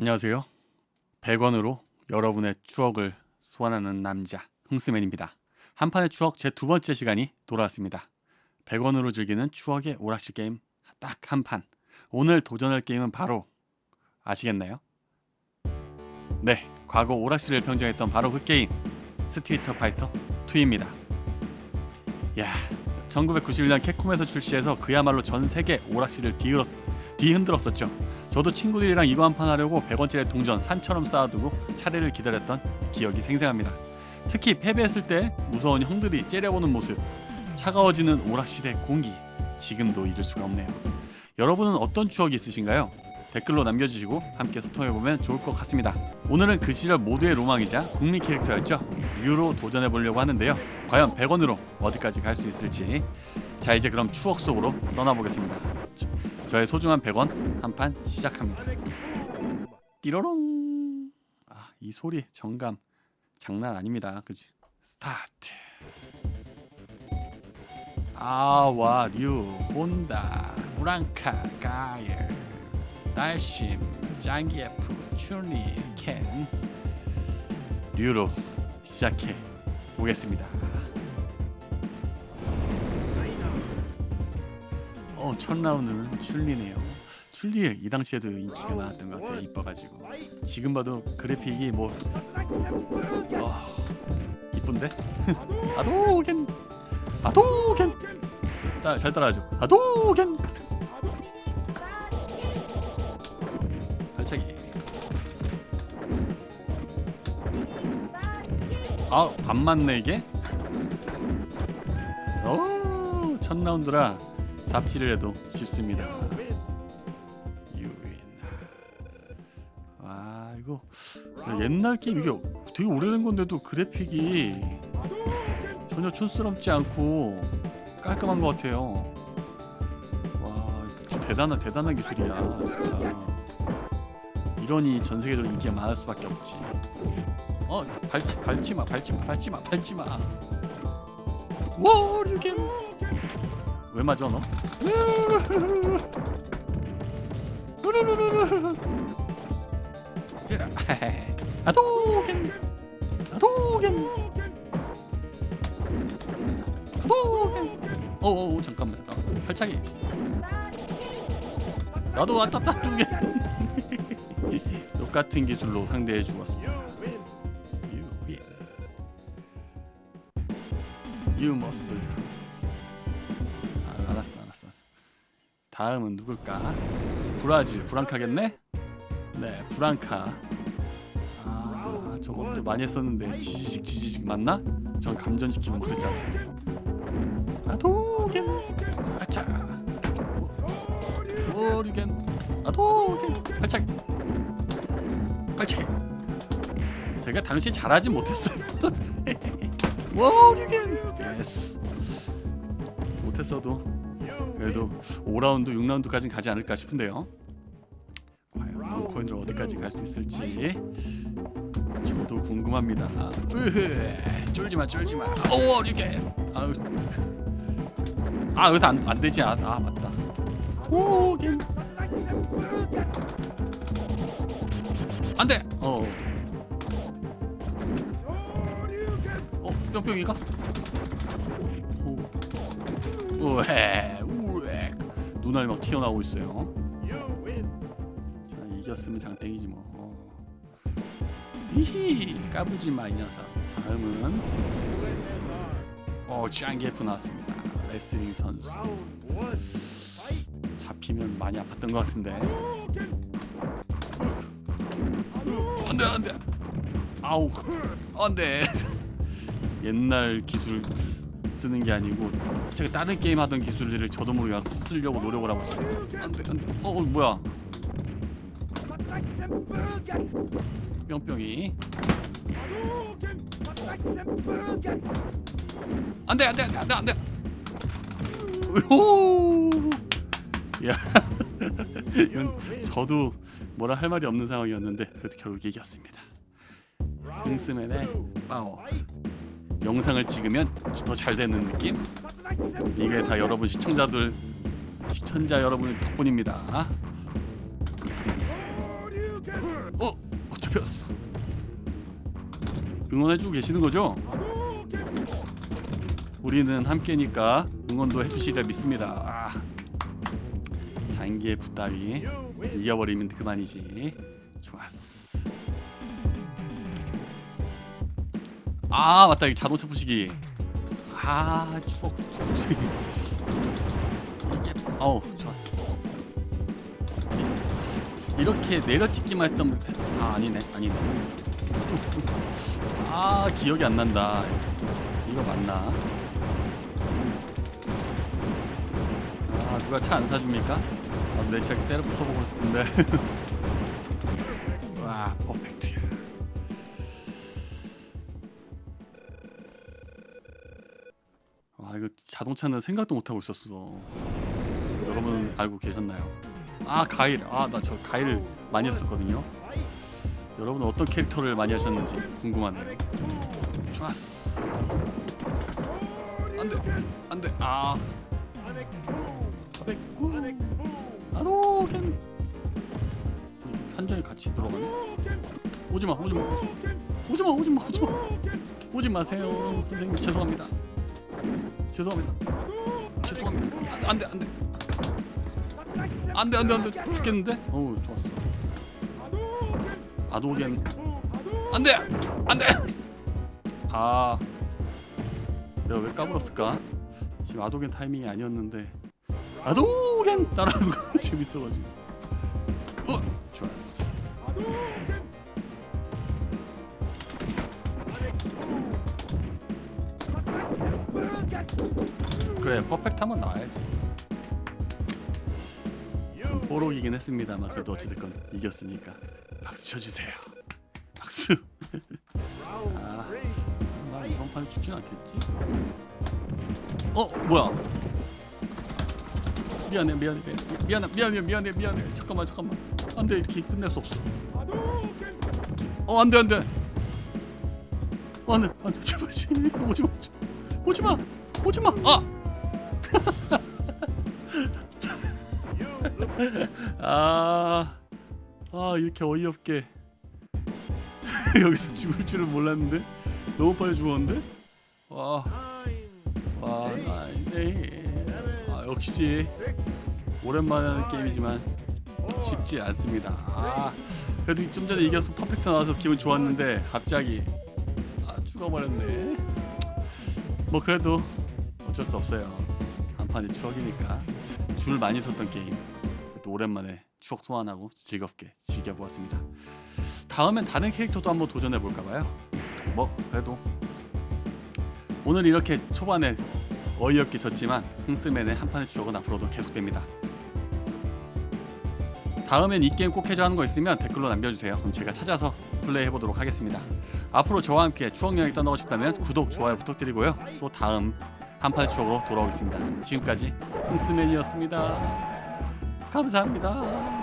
안녕하세요. 100원으로 여러분의 추억을 소환하는 남자 흥스맨입니다. 한판의 추억 제 두 번째 시간이 돌아왔습니다. 100원으로 즐기는 추억의 오락실 게임 딱 한 판. 오늘 도전할 게임은 바로 아시겠나요? 네, 과거 오락실을 평정했던 바로 그 게임 스트리트 파이터 2입니다. 야, 1991년 캡콤에서 출시해서 그야말로 전 세계 오락실을 뒤흔들었, 뒤흔들었었죠. 저도 친구들이랑 이거 한 판 하려고 100원짜리 동전 산처럼 쌓아두고 차례를 기다렸던 기억이 생생합니다. 특히 패배했을 때 무서운 형들이 째려보는 모습, 차가워지는 오락실의 공기, 지금도 잊을 수가 없네요. 여러분은 어떤 추억이 있으신가요? 댓글로 남겨주시고 함께 소통해보면 좋을 것 같습니다. 오늘은 그 시절 모두의 로망이자 국민 캐릭터였죠. 유로 도전해보려고 하는데요. 과연 100원으로 어디까지 갈 수 있을지. 자 이제 그럼 추억 속으로 떠나보겠습니다. 저, 저의 소중한 100원 한 판 시작합니다. 띠로롱. 아 이 소리 정감 장난 아닙니다. 그지? 스타트. 아와 류 혼다 브랑카 가일 날심 장기예프 츄니 켄 류로 시작해 보겠습니다. 어, 첫 라운드는 슐리네요. 슐리 이 당시에도 인기가 많았던 것 같아요. 이뻐가지고 지금 봐도 그래픽이 뭐 어, 이쁜데? 아도겐 아도겐 따, 잘 따라하죠. 아도겐 발차기 아안 맞네 이게 어 첫 라운드라 잡지를 해도 쉽습니다. 유인. 아 이거 야, 옛날 게임 이게 되게 오래된 건데도 그래픽이 전혀 촌스럽지 않고 깔끔한 것 같아요. 와 대단한 대단한 기술이야 진짜. 이러니 전 세계적으로 인기가 많을 수밖에 없지. 어 밟지 밟지 마 밟지 마 밟지 마 밟지 마. 워류겐 왜 맞아 너? 아도겐 아도겐 아도겐 어어 잠깐만 잠깐만. 발차기. 나도 왔다 갔다 두개. 똑같은 기술로 상대해 주었습니다. You win. You must 다음은 누굴까? 브라질 브랑카겠네? 네 브랑카. 아 저것도 많이 했었는데 지지직 지지직 맞나? 전 감전시키고 그랬잖아. 아도겐. 아차. 오리겐. 아도겐. 발차기. 발차기. 제가 당시 잘하지 못했어요. 오리겐. 예스. 못했어도 그래도 5라운드 6라운드까지는 가지 않을까 싶은데요. 과연 코인들 어디까지 갈 수 있을지 저도 궁금합니다. 으흐 쫄지마 쫄지마. 오 어리게 아우 아 여기서 안, 안 되지 아, 아 맞다. 오겐 안돼! 어 어, 뿅뿅이가? 오. 우에, 우에. 눈알이 막 튀어나오고 있어요. 자, 이겼으면 장땡이지 뭐. 어. 이히, 까부지 마, 이 녀석. 다음은, 어, 짱게프 나왔습니다. 레슬링 선수. 잡히면 많이 아팠던 것 같은데. 안 돼, 안 돼. 아우, 안 돼. 옛날 기술 쓰는 게 아니고 제가 다른 게임 하던 기술들을 저도 모르게 막 쓰려고 노력을 하고 있어요. 안돼 안돼. 어, 어 뭐야? 뿅뿅이. 안돼 안돼 안돼 안돼. 오. 야. 이건 저도 뭐라 할 말이 없는 상황이었는데 그래도 결국 이겼습니다. 흥스맨의 파워. 영상을 찍으면 더 잘 되는 느낌? 이게 다 여러분 시청자들 시청자 여러분의 덕분입니다. 어, 어 잡혔어. 응원해주고 계시는 거죠? 우리는 함께니까 응원도 해주시리라 믿습니다. 아. 장기의 부따위 이겨버리면 그만이지. 좋았어. 아 맞다 이 자동차 부시기. 아 추억 추억. 이게 어우 좋았어. 이렇게 내려찍기만 했던 아 아니네 아니네. 아 기억이 안 난다. 이거 맞나? 아 누가 차 안 사줍니까? 아, 내차 때려 부숴보고 싶은데. 와 이거 자동차는 생각도 못 하고 있었어. 여러분 알고 계셨나요? 아 가일. 아 나 저 가일 많이 했었거든요. 여러분 어떤 캐릭터를 많이 하셨는지 궁금하네요. 좋았어. 안돼 안돼 아. 백구 아노겐 한정이 같이 들어가네. 오지마 오지마 오지마 오지마 오지마 오지 마세요 선생님 죄송합니다. 죄송합니다. 죄송합니다. 안돼 안돼. 안돼 안돼 안돼. 죽겠는데? 어우 좋았어. 아도겐 안돼! 안돼! 아. 내가 왜 까불었을까? 지금 아도겐 타이밍이 아니었는데. 아도겐 따라하는 거 재밌어가지고. 어 좋았어 그래 퍼펙트 한번 나와야지. 뽀록이긴 했습니다만 그래도 어찌됐건 이겼으니까 박수 쳐주세요. 박수. 아, 나 이번 판에 죽진 않겠지? 어 뭐야? 미안해 미안해 미안해 미안해 미안해 미안해 잠깐만 잠깐만. 안돼 이렇게 끝낼 수 없어. 어 안돼 안돼. 어, 안돼 안돼. 제발 오지마 오지마 오지마 아 아, 아 이렇게 어이없게 여기서 죽을 줄은 몰랐는데 너무 빨리 죽었는데 와, 와, 나이네. 아 역시 오랜만에 하는 게임이지만 쉽지 않습니다. 아, 그래도 좀 전에 이겨서 퍼펙트 나와서 기분 좋았는데 갑자기 아 죽어버렸네. 뭐 그래도 어쩔 수 없어요. 한 판의 추억이니까 줄 많이 섰던 게임. 또 오랜만에 추억 소환하고 즐겁게 즐겨보았습니다. 다음엔 다른 캐릭터도 한번 도전해 볼까 봐요. 뭐 그래도 오늘 이렇게 초반에 어이없게 졌지만 흥스맨의 한 판의 추억은 앞으로도 계속됩니다. 다음엔 이 게임 꼭 해줘 하는 거 있으면 댓글로 남겨주세요. 그럼 제가 찾아서 플레이 해 보도록 하겠습니다. 앞으로 저와 함께 추억 여행 떠나고 싶다면 구독, 좋아요 부탁드리고요. 또 다음 한 판의 추억으로 돌아오겠습니다. 지금까지 흥스맨이었습니다. 감사합니다.